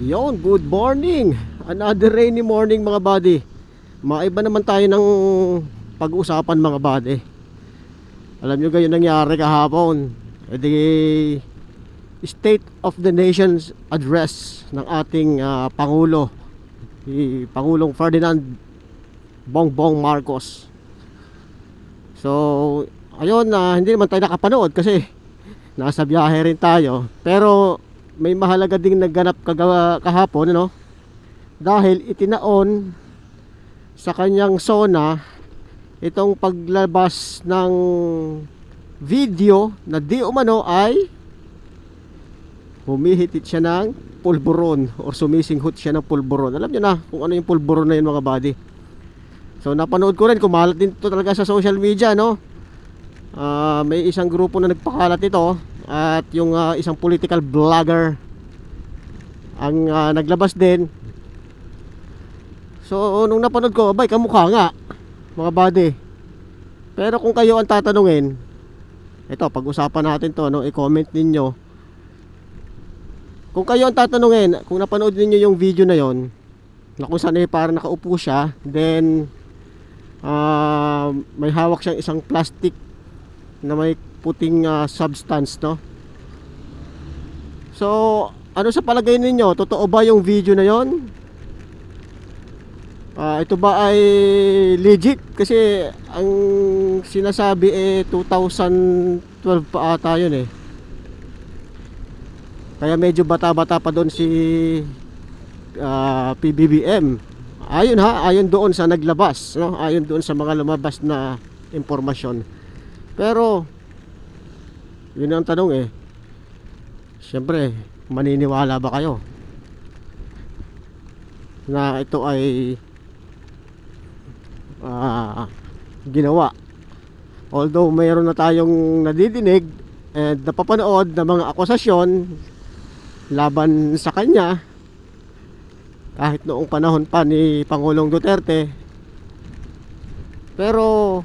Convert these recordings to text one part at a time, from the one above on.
Yon, good morning. Another rainy morning mga buddy. Maiba naman tayo ng pag-uusapan mga buddy. Alam nyo ganyan nangyari kahapon. E State of the Nation's Address ng ating ah, Pangulo. Si Pangulong Ferdinand Bongbong Marcos. So, ayun na hindi naman tayo nakapanood kasi nasa biyahe rin tayo. Pero may mahalaga ding nagganap kagawa kahapon ano? Dahil itinaon sa kanyang sona itong paglabas ng video na di umano ay humihitit siya ng pulburon or sumisinghot siya ng pulburon. Alam niyo na kung ano yung pulburon na yun mga buddy. So napanood ko rin kumalat din to talaga sa social media no? Ah, may isang grupo na nagpakalat ito at yung ah, isang political vlogger ang ah, naglabas din. So nung napanood ko, abay kamukha nga mga buddy. Pero kung kayo ang tatanungin, ito pag-usapan natin to no, i-comment ninyo. Kung kayo ang tatanungin, kung napanood ninyo yung video na yon, na kung saan eh parang nakaupo siya, then ah, may hawak siyang isang plastic na may puting ah, substance no? So ano sa palagay ninyo? Totoo ba yung video na yon Ah, ito ba ay legit? Kasi ang sinasabi eh 2012 pa ata yun eh. Kaya medyo bata-bata pa doon si ah, PBBM ayon ha? Ayon doon sa naglabas no? Ayon doon sa mga lumabas na impormasyon pero, yun ang tanong eh. Siyempre, maniniwala ba kayo? Na ito ay ah, ginawa. Although mayroon na tayong nadidinig and napapanood na mga akusasyon laban sa kanya kahit noong panahon pa ni Pangulong Duterte. Pero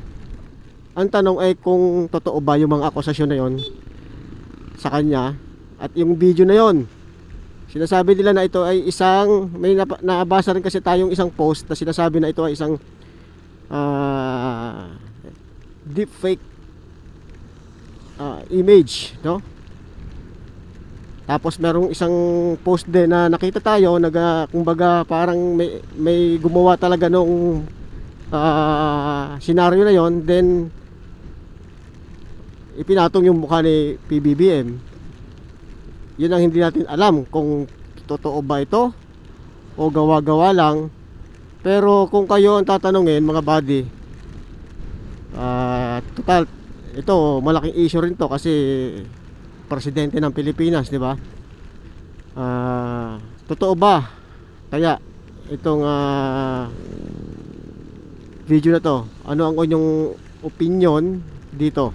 ang tanong ay kung totoo ba yung mga akusasyon na yon sa kanya at yung video na yon. Sinasabi nila na ito ay isang may nabasa rin kasi tayong isang post na sinasabi na ito ay isang ah, deepfake ah, image, no? Tapos merong isang post din na nakita tayo naga kumbaga parang may may gumawa talaga nung ah, senaryo na yon then ipinatong yung mukha ni PBBM yun ang hindi natin alam kung totoo ba ito o gawa-gawa lang. Pero kung kayo ang tatanungin mga buddy ah total ito malaking issue rin to kasi presidente ng Pilipinas di ba? Ah, totoo ba? Kaya itong ah, video na to ano ang inyong opinion dito